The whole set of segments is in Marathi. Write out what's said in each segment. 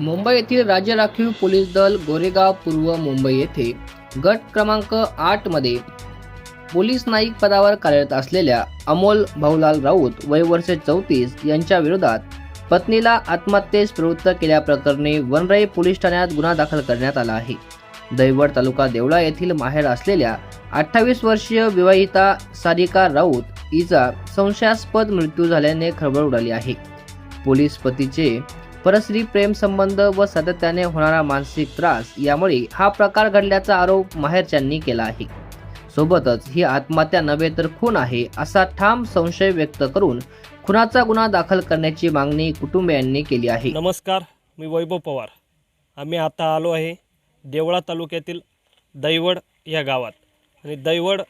मुंबई येथील राज्य राखीव पोलीस दल गोरेगाव पूर्व मुंबई येथे गट क्रमांक आठमध्ये पोलीस नाईक पदावर कार्यरत असलेल्या अमोल भाऊलाल राऊत वय वर्ष चौतीस यांच्या विरोधात पत्नीला आत्महत्येस प्रवृत्त केल्याप्रकरणी वनराई पोलीस ठाण्यात गुन्हा दाखल करण्यात आला आहे. दैवड तालुका देवळा येथील माहेर असलेल्या अठ्ठावीस वर्षीय विवाहिता सारिका राऊत हिचा संशयास्पद मृत्यू झाल्याने खळबळ उडाली आहे. पोलीस पतीचे परस्त्री प्रेम संबंध व सातत्याने होणारा मानसिक त्रास यामुळे हा प्रकार घडल्याचा आरोप माहेरच्यांनी केला आहे. सोबतच ही आत्महत्या नव्हे तर खून आहे असा ठाम संशय व्यक्त करून खुनाचा गुन्हा दाखल करण्याची मागणी कुटुंबियांनी केली आहे. नमस्कार मी वैभव पवार. आम्ही आता आलो आहे देवळा तालुक्यातील दैवड या गावात. आणि दैवड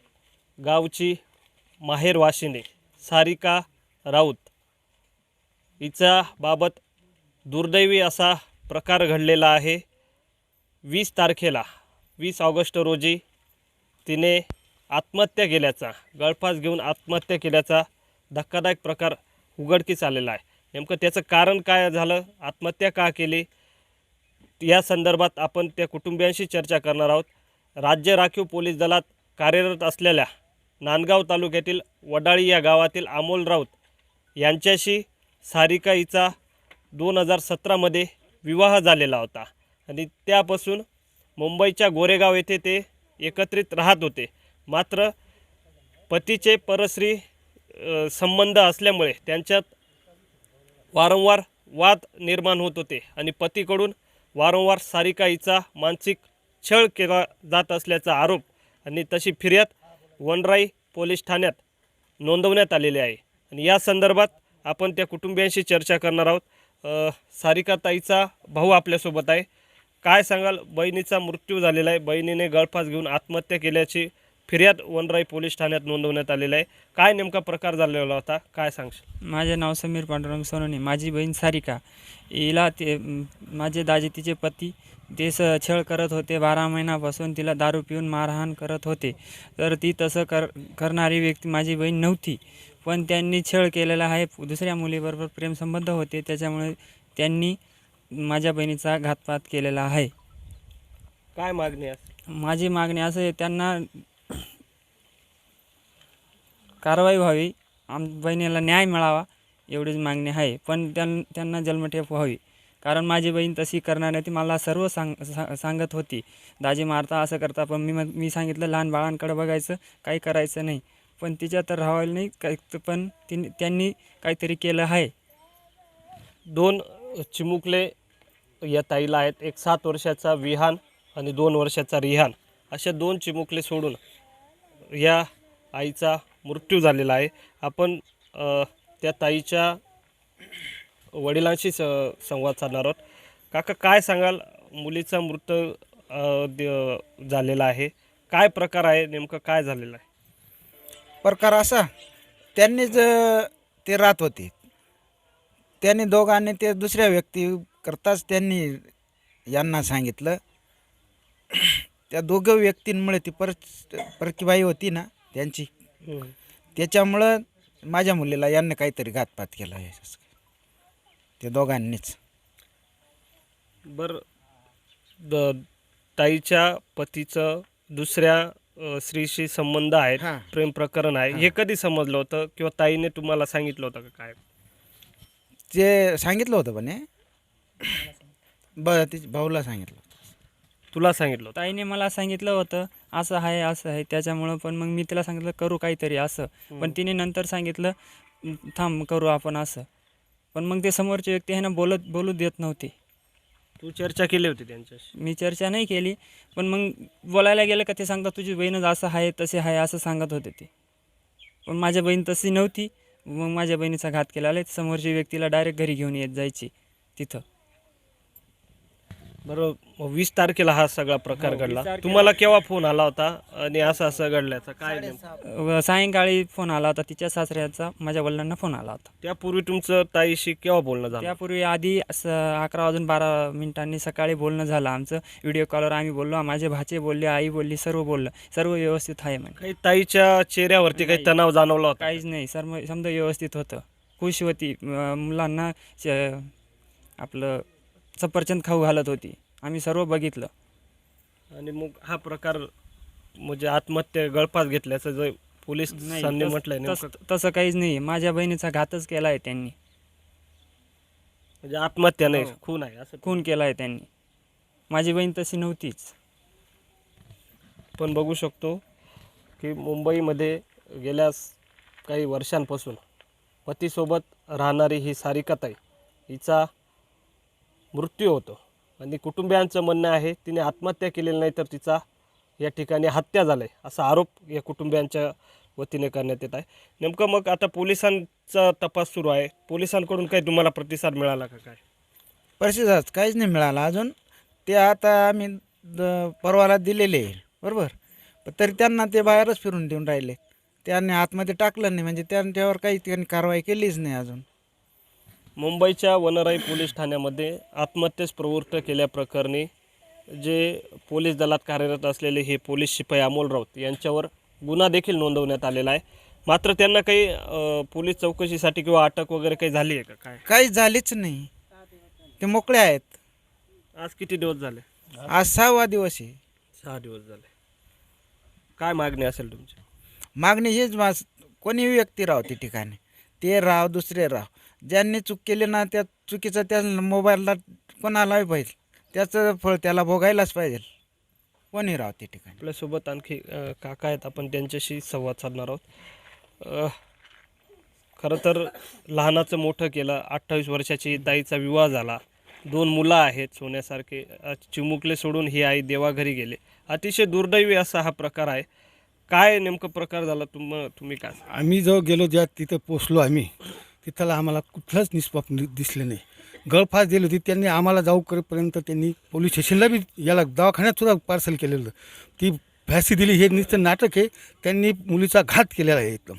गावची माहेर वाशिने सारिका राऊत हिच्या बाबत दुर्दैवी असा प्रकार घडलेला आहे. वीस तारखेला वीस ऑगस्ट रोजी तिने आत्महत्या केल्याचा गळफास घेऊन आत्महत्या केल्याचा धक्कादायक प्रकार उघडकीस आलेला आहे. नेमकं त्याचं कारण काय झालं? आत्महत्या का केली? या संदर्भात आपण त्या कुटुंबियांशी चर्चा करणार आहोत. राज्य राखीव पोलीस दलात कार्यरत असलेल्या नांदगाव तालुक्यातील वडाळी या गावातील अमोल राऊत यांच्याशी सारिका हिचा दोन हजार सतरामध्ये विवाह झालेला होता. आणि त्यापासून मुंबईच्या गोरेगाव येथे ते एकत्रित राहत होते. मात्र पतीचे परश्री संबंध असल्यामुळे त्यांच्यात वारंवार वाद निर्माण होत होते आणि पतीकडून वारंवार सारिका हिचा मानसिक छळ केला जात असल्याचा आरोप आणि तशी फिर्याद वनराई पोलीस ठाण्यात नोंदवण्यात आलेली आहे. आणि या संदर्भात आपण त्या कुटुंबियांशी चर्चा करणार आहोत. अ, सारिका ताईचा भाऊ आपल्यासोबत आहे. काय सांगाल? बहिणीचा मृत्यू झालेला आहे. बहिणीने गळफास घेऊन आत्महत्या केल्याची फिर्याद वनराई पोलीस ठाण्यात नोंदवण्यात आलेला आहे. काय नेमका प्रकार झालेला होता? काय सांगशील? माझे नाव समीर पांडुरंग सोनोनी माझी बहीण सारिका. हिला ते माझे दाजी तिचे पती ते स छळ करत होते. बारा महिन्यापासून तिला दारू पिऊन मारहाण करत होते. तर ती तसं कर करणारी व्यक्ती माझी बहीण नव्हती. पण त्यांनी छळ केलेला आहे. दुसऱ्या मुलीबरोबर प्रेमसंबंध होते. त्याच्यामुळे त्यांनी माझ्या बहिणीचा घातपात केलेला आहे. काय मागणी माझी मागणी असं आहे त्यांना कारवाई व्हावी. आम बहिणीला न्याय मिळावा एवढीच मागणी आहे. पण त्यां त्यांना जन्मठेप व्हावी. कारण माझी बहीण तशी करणार नाही. ती मला सर्व सांग सा सांगत होती. दाजी मारता असं करता पण मी मग मी सांगितलं लहान बाळांकडे बघायचं काही करायचं नाही. पण तिच्या तर राहायला नाही काही पण तिने त्यांनी काहीतरी केलं आहे. दोन चिमुकले या ताईला आहेत. एक सात वर्षाचा विहान आणि दोन वर्षाचा रिहान. अशा दोन चिमुकले सोडून या आईचा मृत्यू झालेला आहे. आपण त्या ताईच्या वडिलांशी स संवाद साधणार आहोत. काका काय सांगाल? मुलीचा मृत्यू द- झालेला आहे. काय प्रकार आहे? नेमकं काय झालेलं आहे? प्रकार असा त्यांनीच ते राहत होते. त्यांनी दोघांनी ते दुसऱ्या व्यक्ती करताच त्यांनी यांना सांगितलं. त्या दोघं व्यक्तींमुळे ती पर परकीबाई होती ना त्यांची. त्याच्यामुळं माझ्या मुलीला यांनी काहीतरी घातपात केला आहे. ते दोघांनीच. बर. द ताईच्या पतीचं दुसऱ्या अ, स्त्रीशी संबंध आहेत हां. प्रेम प्रकरण आहे हे. कधी समजलं होतं किंवा ताईने तुम्हाला सांगितलं होतं का काय? ते सांगितलं होतं पण हे. बरं ते भाऊला सांगितलं तुला सांगितलं होतं? ताईने मला सांगितलं होतं असं आहे असं आहे त्याच्यामुळं पण मग मी तिला सांगितलं करू काहीतरी असं. पण तिने नंतर सांगितलं "म, थांब करू आपण असं. पण मग ते समोरची व्यक्ती आहे ना बोलत बोलू देत नव्हती. तू चर्चा केली होती त्यांच्याशी. मी चर्चा नाही केली पण मग बोलायला गेलं का ते सांगतात तुझी बहीणच असं आहे तसे आहे असं सांगत होते ते. पण माझ्या बहीण तशी नव्हती. मग माझ्या बहिणीचा घात केला. आले समोरची व्यक्तीला डायरेक्ट घरी घेऊन येत जायची तिथं. बरं मग वीस तारखेला हा सगळा प्रकार हो, घडला. तुम्हाला केव्हा फोन आला होता आणि असं असं घडल्याचा? काय नेमकं? व सायंकाळी फोन आला होता तिच्या सासऱ्याचा माझ्या वडिलांना फोन आला होता. त्यापूर्वी तुमचं ताईशी केव्हा बोलणं झालं? त्यापूर्वी आधी असं अकरा वाजून बारा मिनिटांनी सकाळी बोलणं झालं आमचं. व्हिडिओ कॉलवर आम्ही बोललो माझे भाचे बोलले आई बोलली सर्व बोललं. सर्व व्यवस्थित आहे म्हणे. काही ताईच्या चेहऱ्यावरती काही. तणाव जाणवला होता? काहीच नाही. सर्व समजा व्यवस्थित होतं. खुश होती. मुलांना श- आपलं सफरचंद खाऊ घालत होती. आम्ही सर्व बघितलं. आणि मग हा प्रकार म्हणजे आत्महत्या गळफास घेतल्याचं जे पोलीस नाही तस- म्हटलंय तस- नेमकं. तसं काहीच नाही. माझ्या बहिणीचा घातच केला आहे त्यांनी. म्हणजे आत्महत्या नाही हो. खून आहे असं. खून केला आहे त्यांनी. माझी बहीण तशी नव्हतीच. पण बघू शकतो की मुंबईमध्ये गेल्या स- काही वर्षांपासून पतीसोबत राहणारी ही सारिकाताई हिचा मृत्यू होतो. आणि कुटुंबियांचं म्हणणं आहे तिने आत्महत्या केलेली नाही तर तिचा या ठिकाणी हत्या झाला आहे असा आरोप या कुटुंबियांच्या वतीने करण्यात येत आहे. नेमकं मग आता पोलिसांचा तपास सुरू आहे. पोलिसांकडून काही तुम्हाला प्रतिसाद मिळाला का काय? परिस्थितीच काहीच नाही मिळाला. अजून ते आता आम्ही द- परवाला दिलेले बरोबर? पण तरी त्यांना ते बाहेरच फिरून देऊन राहिले. त्यांनी आतमध्ये टाकलं नाही म्हणजे त्यांच्यावर काही त्यांनी कारवाई केलीच नाही अजून. मुंबईच्या वनराई पोलीस ठाण्यामध्ये आत्महत्येस प्रवृत्त केल्याप्रकरणी जे पोलीस दलात कार्यरत असलेले हे पोलीस शिपाई अमोल राऊत यांच्यावर गुन्हा देखील नोंदवण्यात आलेला आहे. मात्र त्यांना काही पोलीस चौकशीसाठी किंवा अटक वगैरे काही झाली आहे का? काय? काही झालीच नाही. ते मोकळे आहेत. आज किती दिवस झाले? आज सहावा दिवस आहे. सहा दिवस झाले. काय मागणी असेल तुमची? मागणी हेच मास कोणी व्यक्ती राहो त्या ठिकाणी. ते राव दुसरे राव. ज्यांनी चूक केली ना त्या चुकीचं त्या मोबाईलला कोणालाही पाहिजे त्याचं फळ त्याला भोगायलाच पाहिजे. कोणी राव त्या ठिकाणी. आपल्यासोबत आणखी अ, काका आहेत. आपण त्यांच्याशी संवाद साधणार आहोत. अ, खरं तर लहानाचं मोठं केलं. अठ्ठावीस वर्षाची ताईचा विवाह झाला. दोन मुलं आहेत सोन्यासारखे. अ, चिमुकले सोडून ही आई देवाघरी गेले. अतिशय दुर्दैवी असा हा प्रकार आहे. काय नेमकं प्रकार झाला? तुम तुम्ही काय आम्ही जो गेलो ज्या तिथं पोचलो आम्ही. तिथला आम्हाला कुठलंच निष्पाप दिसलं नाही. गळफास दिली होती त्यांनी आम्हाला जाऊ करेपर्यंत त्यांनी पोलीस स्टेशनला बी याला दवाखान्यात सुद्धा पार्सल केलेलं ती फॅसी दिली हे नुसतं नाटक आहे. त्यांनी मुलीचा घात केलेला आहे एकदम.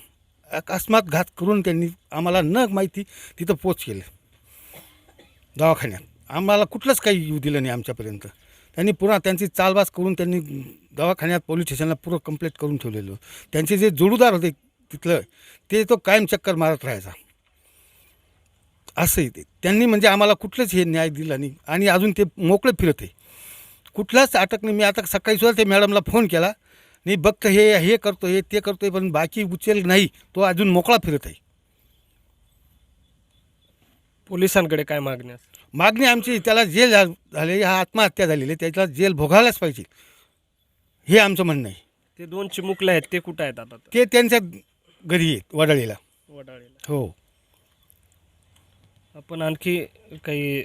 अकस्मात घात करून त्यांनी आम्हाला न माहिती तिथं पोच केलं. दवाखान्यात. आम्हाला कुठलंच काही येऊ दिलं नाही आमच्यापर्यंत. त्यांनी पुन्हा त्यांची चालबाज करून त्यांनी दवाखान्यात पोलीस स्टेशनला पुरं कंप्लीट करून ठेवलेलं त्यांचे जे जोडूदार होते तिथलं ते तो कायम चक्कर मारत राहायचा. असं ते. त्यांनी म्हणजे आम्हाला कुठलंच हे न्याय दिला नाही. आणि अजून ते मोकळे फिरत आहे. कुठलाच अटक नाही. मी आता सकाळी सुद्धा ते मॅडमला फोन केला. नाही बघतं हे हे करतो हे ते करतोय पण बाकी उचल नाही. तो अजून मोकळा फिरत आहे. पोलिसांकडे काय मागणी असेल मागणी आमची त्याला जेल झाले हा आत्महत्या झालेली आहे. त्याला जेल भोगायलाच पाहिजे. हे आमचं म्हणणं आहे. ते दोन चिमुकले आहेत ते कुठं आहेत आता? ते त्यांच्या घरी आहेत वडाळीला. वडाळीला. हो. आपण आणखी काही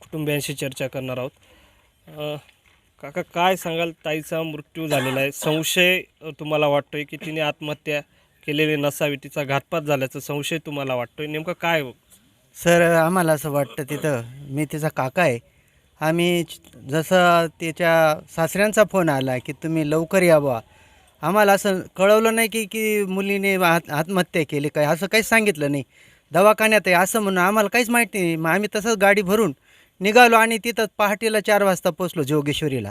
कुटुंबियांशी चर्चा करणार आहोत. काका काय सांगाल? ताईचा मृत्यू झालेला आहे. संशय तुम्हाला तुम्हाला वाटतोय की तिने आत्महत्या केलेली नसावी तिचा घातपात झाल्याचा संशय तुम्हाला वाटतोय? नेमकं काय हो? सर आम्हाला असं वाटतं तिथं. मी तिचा काका आहे. आम्ही जसं त्याच्या सासऱ्यांचा फोन आला की तुम्ही लवकर यावा आम्हाला असं कळवलं नाही की की मुलीने आत आत्महत्या केली काय? असं काही सांगितलं नाही. दवाखान्यात आहे असं म्हणून आम्हाला काहीच माहिती नाही. मग आम्ही तसंच गाडी भरून निघालो आणि तिथं पहाटेला चार वाजता पोचलो जोगेश्वरीला.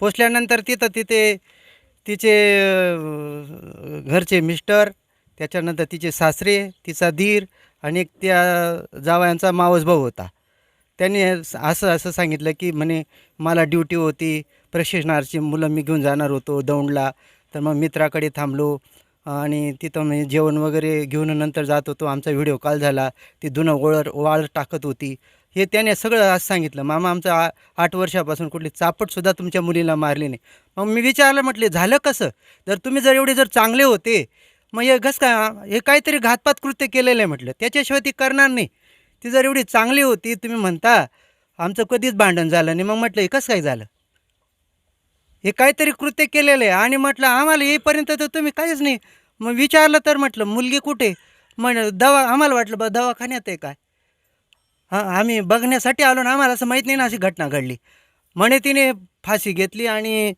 पोचल्यानंतर तिथं तिथे तिचे घरचे मिस्टर त्याच्यानंतर तिचे सासरे तिचा धीर आणि एक त्या जावयांचा मावस भाऊ होता. त्यांनी असं असं सांगितलं की म्हणे मला ड्युटी होती प्रशिक्षणार्थी मुलं मी घेऊन जाणार होतो दौंडला. तर मग मित्राकडे थांबलो. आणि तिथं म्हणजे जेवण वगैरे घेऊन नंतर जात होतो. आमचा व्हिडिओ कॉल झाला. ती धुनं ओळर वाळ टाकत होती. हे त्याने सगळं असं सांगितलं. मामा आमचं आ आठ वर्षापासून कुठली चापटसुद्धा तुमच्या मुलीला मारली नाही. मग मी विचारलं म्हटले झालं कसं? जर तुम्ही जर एवढे जर चांगले होते मग हे घस का हे काहीतरी घातपात कृत्य केलेलं आहे म्हटलं. त्याच्याशिवाय ती करणार नाही. ती जर एवढी चांगली होती तुम्ही म्हणता आमचं कधीच भांडण झालं नाही. मग म्हटलं हे कसं काय झालं? हे काहीतरी कृत्य केलेलं आहे. आणि म्हटलं आम्हाला येईपर्यंत तर तुम्ही काहीच नाही. मग विचारलं तर म्हटलं मुलगी कुठे? म्हण दवा आम्हाला वाटलं बा दवाखान्यात आहे काय? हां आम्ही बघण्यासाठी आलो ना आम्हाला असं माहीत नाही ना अशी घटना घडली. म्हणे तिने फाशी घेतली आणि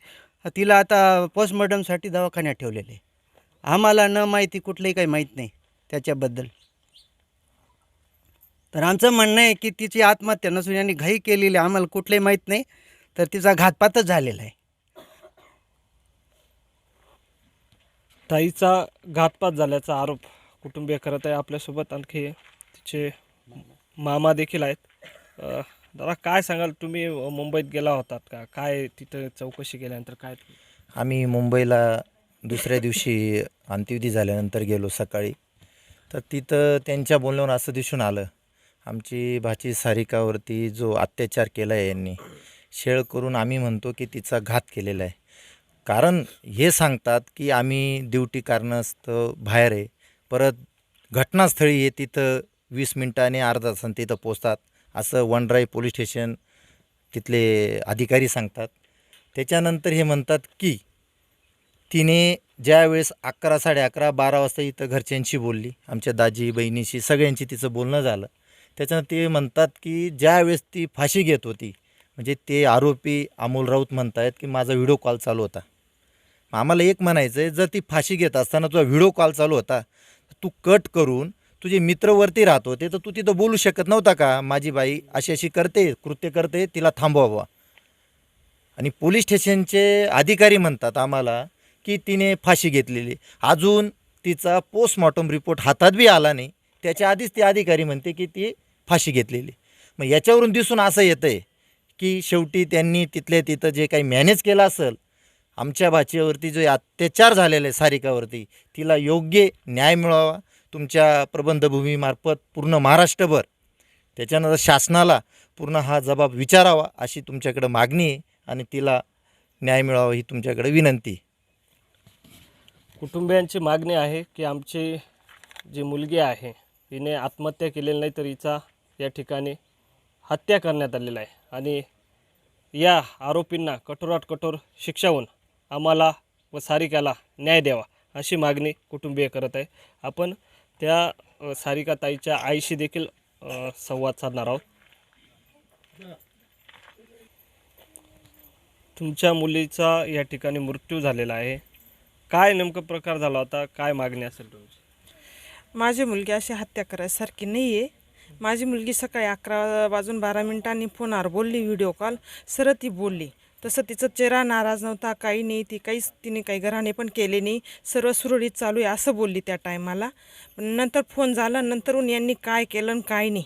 तिला आता पोस्टमॉर्टमसाठी दवाखान्यात ठेवलेले आम्हाला न माहिती कुठलंही काही माहीत नाही त्याच्याबद्दल. तर आमचं म्हणणं आहे की तिची आत्महत्या नसून यांनी घाई केलेली आम्हाला कुठलंही माहीत नाही तर तिचा घातपातच झालेला आहे. ताईचा घातपात झाल्याचा आरोप कुटुंबीय करत आहे आपल्यासोबत आणखी तिचे मामा देखील आहेत. दादा काय सांगाल? तुम्ही मुंबईत गेला होतात का? काय तिथं चौकशी केल्यानंतर काय? आम्ही मुंबईला दुसऱ्या दिवशी अंत्यविधी झाल्यानंतर गेलो सकाळी. तर तिथं त्यांच्या बोलण्यावर असं दिसून आलं आमची भाची सारिकावरती जो अत्याचार केला आहे यांनी शेळ करून आम्ही म्हणतो की तिचा घात केलेला आहे. कारण हे सांगतात की आम्ही ड्युटी कारणास्तव बाहेर आहे. परत घटनास्थळी हे तिथं वीस मिनटाने अर्धा तासाने तिथं पोचतात असं वनराई पोलीस स्टेशन तिथले अधिकारी सांगतात. त्याच्यानंतर हे म्हणतात की तिने ज्यावेळेस अकरा साडे अकरा बारा वाजता इथं घरच्यांशी बोलली. आमच्या दाजी बहिणीशी सगळ्यांशी तिचं बोलणं झालं. त्याच्यानं ते म्हणतात की ज्यावेळेस ती फाशी घेत होती म्हणजे ते आरोपी अमोल राऊत म्हणत आहेत की माझा व्हिडिओ कॉल चालू होता. आम्हाला एक म्हणायचं आहे जर ती फाशी घेत असताना तुझा व्हिडिओ कॉल चालू होता तू कट करून तुझे मित्रवरती राहत होते तर तू तिथं बोलू शकत नव्हता का? माझी बाई अशी अशी करते कृत्य करते तिला थांबवावा. आणि पोलीस स्टेशनचे अधिकारी म्हणतात आम्हाला की तिने फाशी घेतलेली. अजून तिचा पोस्टमॉर्टम रिपोर्ट हातात बी आला नाही. त्याच्या आधीच ती अधिकारी म्हणते की ती फाशी घेतलेली. मग याच्यावरून दिसून असं येतं आहे की शेवटी त्यांनी तिथल्या तिथं जे काही मॅनेज केलं असेल आमच्या भाचीवरती जे अत्याचार झालेले आहे सारिकावरती तिला योग्य न्याय मिळावा. तुमच्या प्रबंधभूमीमार्फत पूर्ण महाराष्ट्रभर त्याच्यानंतर शासनाला पूर्ण हा जबाब विचारावा अशी तुमच्याकडं मागणी आहे आणि तिला न्याय मिळावा ही तुमच्याकडे विनंती कुटुंबियांची मागणी आहे की आमची जी मुलगी आहे हिने आत्महत्या केलेली नाही तर हिचा या ठिकाणी हत्या करण्यात आलेला आहे. आणि या आरोपींना कठोरात कठोर शिक्षा होऊन आम्हाला व सारिकाला न्याय द्यावा अशी मागणी कुटुंबीय करत आहे. आपण त्या सारिका सारिकाताईच्या आईशी देखील संवाद साधणार आहोत. तुमच्या मुलीचा या ठिकाणी मृत्यू झालेला आहे. काय नेमकं प्रकार झाला होता? काय मागणी असेल तुमची? माझी मुलगी अशी हत्या करायसारखी नाही आहे माझी मुलगी सकाळी अकरा वाजून बारा मिनिटांनी फोनवर बोलली व्हिडिओ कॉल सरळ ती बोलली. तसं तिचं चेहरा नाराज नव्हता काही नाही ती काहीच तिने काही घराणे पण केले नाही सर्व सुरळीत चालू आहे असं बोलली त्या टायमाला. पण नंतर फोन झाला नंतरून यांनी काय केलं आणि काय नाही.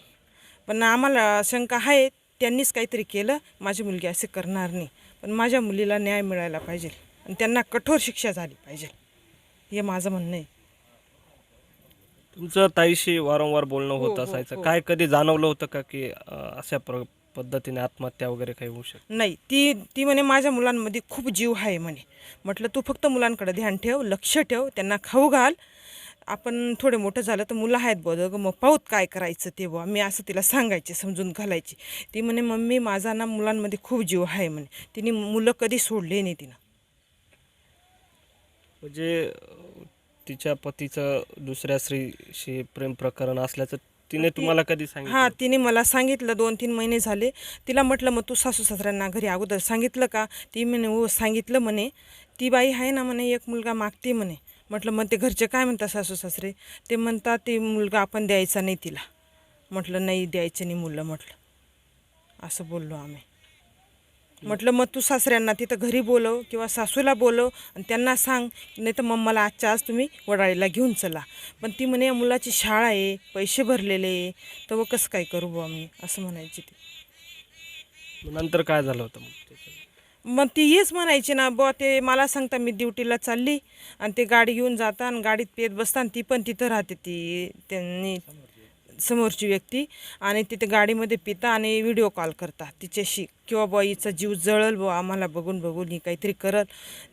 पण आम्हाला शंका आहे त्यांनीच काहीतरी केलं माझी मुलगी असे करणार नाही. पण माझ्या मुलीला न्याय मिळायला पाहिजे आणि त्यांना कठोर शिक्षा झाली पाहिजे. हे माझं म्हणणं आहे. तुमचं ताईशी वारंवार बोलणं हो, होत हो, असायचं. हो. काय कधी जाणवलं होतं का की अशा प्र पद्धतीने आत्महत्या वगैरे काही होऊ शकते? नाही ती ती म्हणे माझ्या मुलांमध्ये खूप जीव आहे म्हणे. म्हटलं तू फक्त मुलांकडे ध्यान ठेव लक्ष ठेव त्यांना खाऊ घाल. आपण थोडे मोठं झालं तर मुलं आहेत बोध मग पाहूत काय करायचं ते बुवा. मी असं तिला सांगायचे समजून घालायची. ती म्हणे मम्मी माझा ना मुलांमध्ये खूप जीव आहे म्हणे. तिने मुलं कधी सोडले नाही तिनं. म्हणजे तिच्या पतीचं दुसऱ्या स्त्रीशी प्रेम प्रकरण असल्याचं तिने तुम्हाला कधी हां सांगितलं तिने मला सांगितलं दोन तीन महिने झाले. तिला म्हटलं मग तू सासू सासऱ्यांना घरी अगोदर सांगितलं का? ती म्हणे हो सांगितलं म्हणे. ती बाई आहे ना म्हणे एक मुलगा मागते म्हणे. म्हटलं मग ते घरचे काय म्हणतात सासू सासरे? ते म्हणतात ते मुलगा आपण द्यायचा नाही तिला. म्हटलं नाही द्यायचं नाही मुलं म्हटलं. असं बोललो आम्ही. म्हटलं मग तू सासऱ्यांना तिथं घरी बोलव किंवा सासूला बोलव आणि त्यांना सांग नाही तर मग मला आजच्या आज तुम्ही वडाळीला घेऊन चला. पण ती म्हणे मुलाची शाळा आहे पैसे भरलेले आहे तर व कसं काय करू बुवा मी? असं म्हणायची ती. नंतर काय झालं होतं मग? मग ती हेच म्हणायची ना बुवा ते मला सांगता मी ड्युटीला चालली आणि ते गाडी घेऊन जाता आणि गाडीत पेत बसता आणि ती पण तिथं राहते ती त्यांनी समोरची व्यक्ती आणि तिथे गाडीमध्ये पिता आणि व्हिडिओ कॉल करता. तिच्याशी किंवा बुवा हिचा जीव जळल बुवा आम्हाला बघून बघून ही काहीतरी करल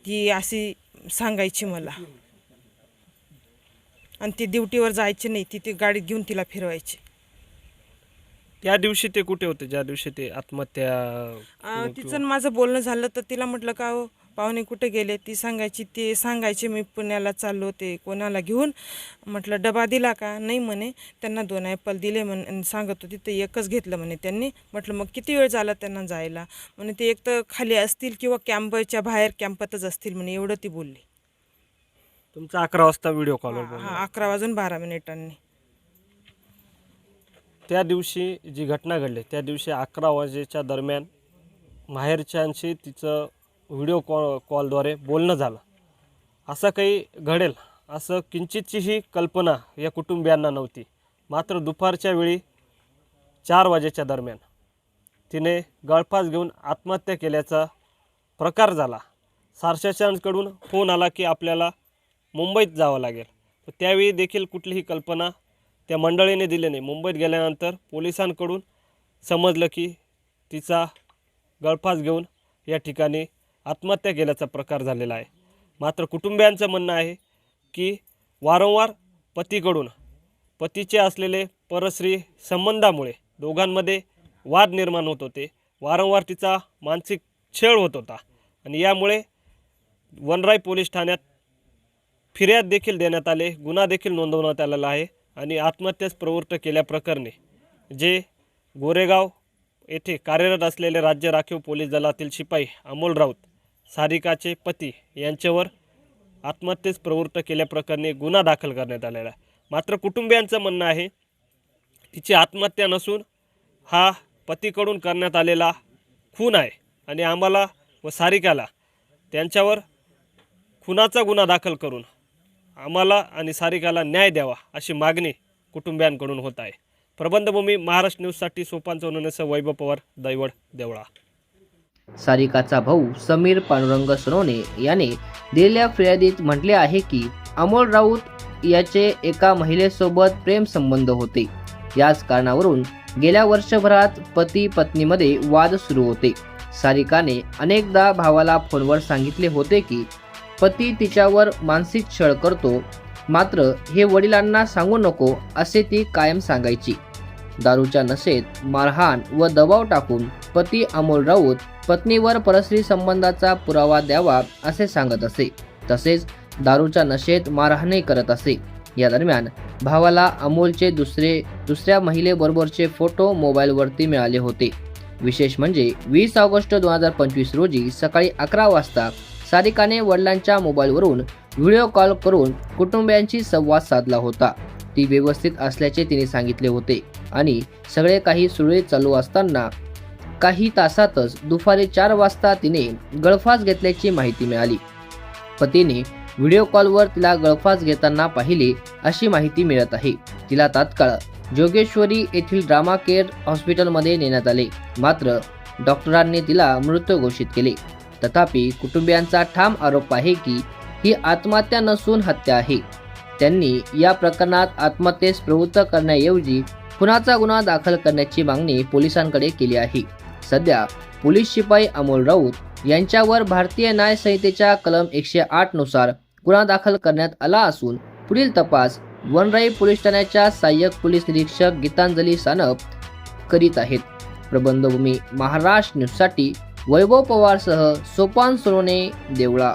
ती अशी सांगायची मला. आणि ती ड्युटीवर जायची नाही ती ती गाडीत घेऊन तिला फिरवायची. त्या दिवशी ते कुठे होते? ज्या दिवशी ते आत्महत्या आ, तिचं आणि माझं बोलणं झालं तर तिला म्हटलं का हो पाहुणे कुठे गेले ती सांगायची ते सांगायचे मी पुण्याला चाललो ते कोणाला घेऊन? म्हटलं डबा दिला का? नाही म्हणे. त्यांना दोन ॲपल दिले म्हणे सांगत होती ते एकच घेतलं म्हणे त्यांनी. म्हटलं मग किती वेळ झाला त्यांना जायला? म्हणे ते एक तर खाली असतील किंवा कॅम्पच्या बाहेर कॅम्पातच असतील म्हणे एवढं ती बोलली. तुमचा अकरा वाजता व्हिडिओ बोलणं. हां अकरा वाजून बारा मिनिटांनी. त्या दिवशी जी घटना घडली त्या दिवशी अकरा वाजेच्या दरम्यान माहेरच्यांशी तिचं व्हिडिओ कॉल कॉलद्वारे बोलणं झालं. असं काही घडेल असं किंचितचीही कल्पना या कुटुंबियांना नव्हती. मात्र दुपारच्या वेळी चार वाजेच्या दरम्यान तिने गळफास घेऊन आत्महत्या केल्याचा प्रकार झाला. सारशाच्याकडून फोन आला की आपल्याला मुंबईत जावं लागेल. तर त्यावेळी देखील कुठलीही कल्पना त्या मंडळीने दिली नाही. मुंबईत गेल्यानंतर पोलिसांकडून समजलं की तिचा गळफास घेऊन या ठिकाणी आत्महत्या केल्याचा प्रकार झालेला आहे. मात्र कुटुंबियांचं म्हणणं आहे की वारंवार पतीकडून पतीचे असलेले परस्त्री संबंधामुळे दोघांमध्ये वाद निर्माण होत होते. वारंवार तिचा मानसिक छळ होत होता आणि यामुळे वनराई पोलीस ठाण्यात फिर्याद देखील देण्यात आले गुन्हा देखील नोंदवण्यात आलेला आहे आणि आत्महत्यास प्रवृत्त केल्याप्रकरणी जे गोरेगाव येथे कार्यरत असलेले राज्य राखीव पोलीस दलातील शिपाई अमोल राऊत सारिकाचे पती यांच्यावर आत्महत्येस प्रवृत्त केल्याप्रकरणी गुन्हा दाखल करण्यात आलेला आहे. मात्र कुटुंबियांचं म्हणणं आहे तिची आत्महत्या नसून हा पतीकडून करण्यात आलेला खून आहे आणि आम्हाला व सारिकाला त्यांच्यावर खुनाचा गुन्हा दाखल करून आम्हाला आणि सारिकाला न्याय द्यावा अशी मागणी कुटुंबियांकडून होत आहे. प्रबंधभूमी महाराष्ट्र न्यूजसाठी सोपान चौननेसह वैभव पवार दैवड देवळा. सारिकाचा भाऊ समीर पांडुरंग सोनवणे याने दिलेल्या फिर्यादीत म्हटले आहे की अमोल राऊत याचे एका महिलेसोबत प्रेम संबंध होते. याच कारणावरून गेल्या वर्षभरात पती पत्नीमध्ये वाद सुरू होते. सारिकाने अनेकदा भावाला फोनवर सांगितले होते की पती तिच्यावर मानसिक छळ करतो मात्र हे वडिलांना सांगू नको असे ती कायम सांगायची. दारूच्या नशेत मारहाण व दबाव टाकून पती अमोल राऊत पत्नीवर परस्त्री संबंधाचा पुरावा द्यावा असे सांगत असे. तसेच दारूच्या नशेत मारहाणही करत असे. या दरम्यान भावाला अमोलचे दुसरे दुसऱ्या महिलेबरोबरचे फोटो मोबाईलवरती मिळाले होते. विशेष म्हणजे वीस ऑगस्ट दोन हजार पंचवीस रोजी सकाळी अकरा वाजता सारिकाने वडिलांच्या मोबाईलवरून व्हिडिओ कॉल करून कुटुंबियांशी संवाद साधला होता. ती व्यवस्थित असल्याचे तिने सांगितले होते. आणि सगळे काही सुरळीत चालू असताना काही तासातच दुपारी चार वाजता तिने गळफास घेतल्याची माहिती मिळाली. पतीने व्हिडिओ कॉलवर तिला गळफास घेताना पाहिले अशी माहिती मिळत आहे. तिला तात्काळ जोगेश्वरी येथील ड्रामा केअर हॉस्पिटलमध्ये नेण्यात आले. मात्र डॉक्टरांनी तिला मृत घोषित केले. तथापि कुटुंबियांचा ठाम आरोप आहे की ही आत्महत्या नसून हत्या आहे. त्यांनी या प्रकरणात आत्महत्येस प्रवृत्त करण्याऐवजी खुनाचा गुन्हा दाखल करण्याची मागणी पोलिसांकडे केली आहे. सध्या पोलीस शिपाई अमोल राऊत यांच्यावर भारतीय न्यायसंहितेच्या कलम एकशे आठनुसार गुन्हा दाखल करण्यात आला असून पुढील तपास वनराई पोलीस ठाण्याच्या सहाय्यक पोलीस निरीक्षक गीतांजली सानप करीत आहेत. प्रबंधभूमी महाराष्ट्र न्यूजसाठी वैभव पवारसह सोपान सोनोने देवळा.